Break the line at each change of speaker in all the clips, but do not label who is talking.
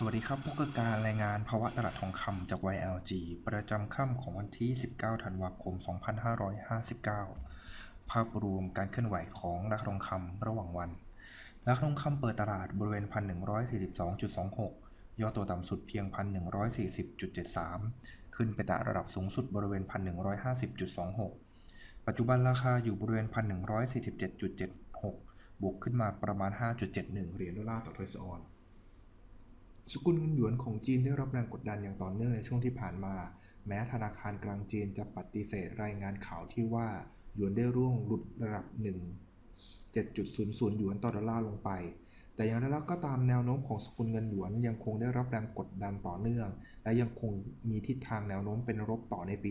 สวัสดีครับพวกบการรายงานภาวะตลาดทองคำจาก YLG ประจำค่ำของวันที่ 19 ธันวาคม 2559 ภาพรวมการเคลื่อนไหวของราคาทองคำระหว่างวัน ราคาทองคำเปิดตลาดบริเวณ 1,142.26 ย่อตัวต่ำสุดเพียง 1,140.73 ขึ้นไปแตะระดับสูงสุดบริเวณ 1,150.26 ปัจจุบันราคาอยู่บริเวณ 1,147.76 บวกขึ้นมาประมาณ 5.71 เหรียญดอลลาร์ต่อทรัสออน สกุลเงินหยวนของจีนได้รับแรงกดดันอย่างต่อเนื่องในช่วงที่ผ่านมา แม้ธนาคารกลางจีนจะปฏิเสธรายงานข่าวที่ว่าหยวนได้ร่วงหลุดระดับ 1 7.00 หยวนต่อดอลลาร์ลงไป แต่อย่างไรแล้วก็ตามแนวโน้มของสกุลเงินหยวนยังคงได้รับแรงกดดันต่อเนื่อง และยังคงมีทิศทางแนวโน้มเป็นลบต่อในปี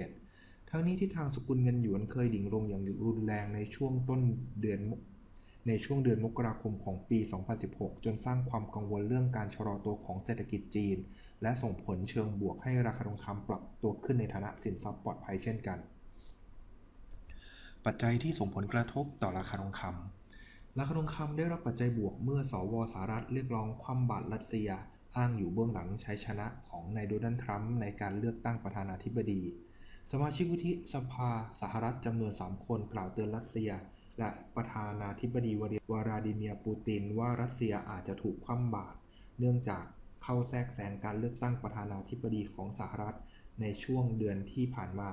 2017 ทั้งนี้ทิศทางสกุลเงินหยวนเคยดิ่งลงอย่างรุนแรงในช่วงต้นเดือน ในช่วงเดือนมกราคมของปี 2016 จนสร้างความกังวลเรื่องการชะลอตัวของเศรษฐกิจจีน และส่งผลเชิงบวกให้ราคาทองคำปรับตัวขึ้นในฐานะสินทรัพย์ปลอดภัยเช่นกัน ปัจจัยที่ส่งผลกระทบต่อราคาทองคำราคาทองคำได้รับปัจจัยบวกเมื่อสวสหรัฐเรียกร้องคว่ำบาตรรัสเซีย อ้างอยู่เบื้องหลังชัยชนะของนายโดนัลด์ทรัมป์ในการเลือกตั้งประธานาธิบดี สมาชิกวุฒิสภาสหรัฐจำนวน 3 คนกล่าวเตือนรัสเซีย และประธานาธิบดีวลาดิเมียร์ปูตินว่ารัสเซียอาจจะถูกคว่ำบาตรเนื่องจากเข้าแทรกแซงการเลือกตั้งประธานาธิบดีของสหรัฐในช่วงเดือนที่ผ่านมา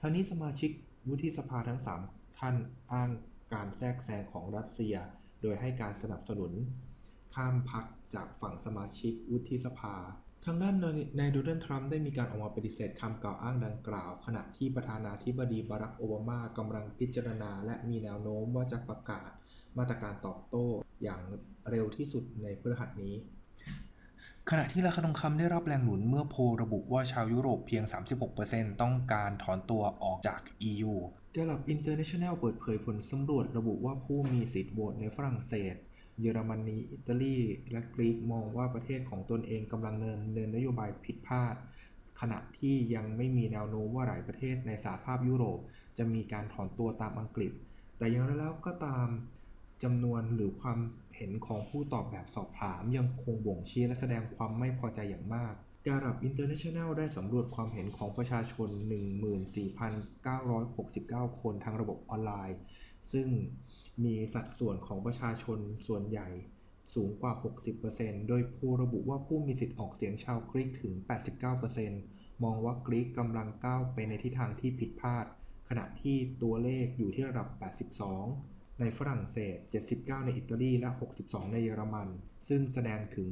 ทั้งนี้สมาชิกวุฒิสภาทั้ง 3 ท่านอ้างการแทรกแซงของรัสเซีย โดยให้การสนับสนุน ข้ามพักจากฝั่งสมาชิกวุฒิสภา ทางด้านนายโดนัลด์ทรัมป์ได้มีการออกมาปฏิเสธคำกล่าวอ้างดังกล่าว ขณะที่ประธานาธิบดีบารักโอบามากำลังพิจารณา และมีแนวโน้มว่าจะประกาศมาตรการตอบโต้อย่างเร็วที่สุดในพฤหัสนี้ ขณะที่ราคาทองคำได้รับแรงหนุนเมื่อโพลระบุว่าชาวยุโรปเพียง 36%ต้องการถอนตัวออกจาก EU กลับ International เปิดเผยผลสำรวจระบุว่าผู้มีสิทธิ์โหวตในฝรั่งเศส เยอรมนี อิตาลี และกรีกมองว่าประเทศของตนเองกำลังเนินเนินนโยบายผิดพลาด ขณะที่ยังไม่มีแนวโน้มว่าหลายประเทศในสหภาพยุโรป จะมีการถอนตัวตามอังกฤษ แต่อย่างไรแล้วก็ตามจำนวนหรือความเห็นของผู้ตอบแบบสอบถามยังคงบ่งชี้และแสดงความไม่พอใจอย่างมากการับ International ได้สำรวจความเห็นของประชาชน 14,969 คนทางระบบออนไลน์ ซึ่งมีสัดส่วนของประชาชนส่วนใหญ่สูงกว่า 60%โดยผู้ระบุว่าผู้มีสิทธิ์ออกเสียงชาวกรีกถึง 89%มองว่ากรีกกำลังก้าวไปในทิศทางที่ผิดพลาด ขณะที่ตัวเลขอยู่ที่ระดับ 82 ในฝรั่งเศส 79 ในอิตาลี และ 62 ในเยอรมัน ซึ่งแสดงถึง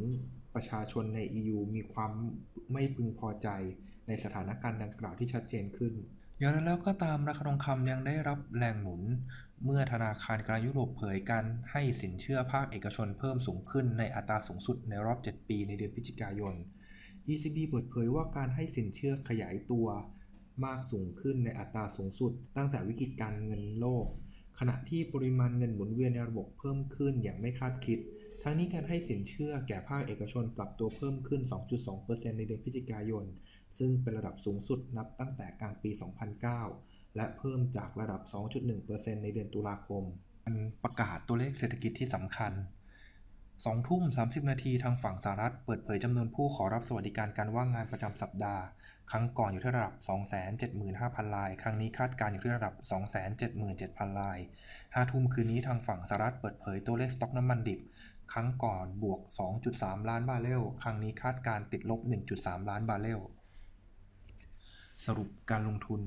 ประชาชนใน EU มีความไม่พึงพอใจในสถานการณ์ดังกล่าวที่ชัดเจนขึ้น อย่างไรแล้วก็ตามราคาทองคำยังได้รับแรงหนุน เมื่อธนาคารกลางยุโรปเผยการให้สินเชื่อภาคเอกชนเพิ่มสูงขึ้นในอัตราสูงสุดในรอบ 7 ปีในเดือนพฤศจิกายน ECB เปิดเผยว่าการให้สินเชื่อขยายตัวมากสูงขึ้นในอัตราสูงสุด ตั้งแต่วิกฤตการเงินโลก ขณะที่ปริมาณเงินหมุนเวียนในระบบเพิ่มขึ้นอย่างไม่คาดคิด ทั้งนี้การให้สินเชื่อแก่ภาคเอกชนปรับตัวเพิ่มขึ้น 2.2%ในเดือนพฤศจิกายน ซึ่งเป็นระดับสูงสุดนับตั้งแต่กลางปี 2009 และเพิ่มจากระดับ 2.1%ในเดือนตุลาคมประกาศตัวเลขเศรษฐกิจที่สำคัญ2ทุ่ม 30 นาทีทางฝั่งสหรัฐเปิดเผยจำนวนผู้ขอรับสวัสดิการการว่างงานประจำสัปดาห์ ครั้งก่อนอยู่ที่ระดับ 275,000 ราย ครั้งนี้คาดการอยู่ที่ระดับ 277,000 ราย5ทุ่มคืนนี้ทางฝั่งสหรัฐเปิดเผยตัวเลขสต็อกน้ำมันดิบ ครั้งก่อนบวก 2.3 ล้านบาร์เรล ครั้งนี้คาดการติดลบ 1.3 ล้านบาร์เรล สรุปการลงทุน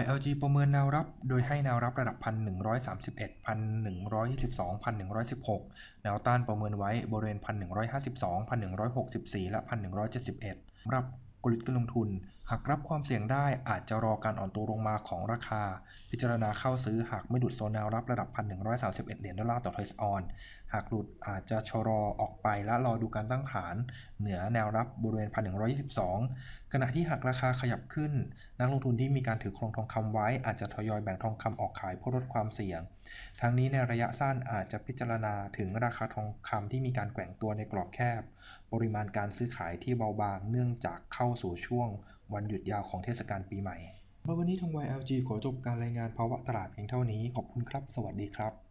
YLG ประเมินแนวรับ โดยให้แนวรับระดับ 1,131 1,122 1,116 แนวต้านประเมินไว้บริเวณ 1,152 1,164 และ 1,171สำหรับกลยุทธ์การลงทุน หากรับความเสี่ยงได้อาจจะรอการอ่อนตัวลงมาของราคา พิจารณาเข้าซื้อหากไม่หลุดโซนแนวรับระดับ 1,131 เหรียญดอลลาร์ต่อทรัสออน หากหลุดอาจจะชะลอออกไปและรอดูการตั้งฐาน เหนือแนวรับบริเวณ 1,122 ขณะที่หากราคาขยับขึ้น นักลงทุนที่มีการถือครองทองคำไว้ อาจจะทยอยแบ่งทองคำออกขายเพื่อลดความเสี่ยง ทั้งนี้ในระยะสั้นอาจจะพิจารณาถึงราคาทองคำที่มีการแกว่งตัวในกรอบแคบ ปริมาณการซื้อขายที่เบาบางเนื่องจากเข้าสู่ช่วง วันหยุดยาวของเทศกาลปีใหม่ วันนี้ทาง YLG ขอจบการรายงานภาวะตลาดเพียงเท่านี้ ขอบคุณครับ สวัสดีครับ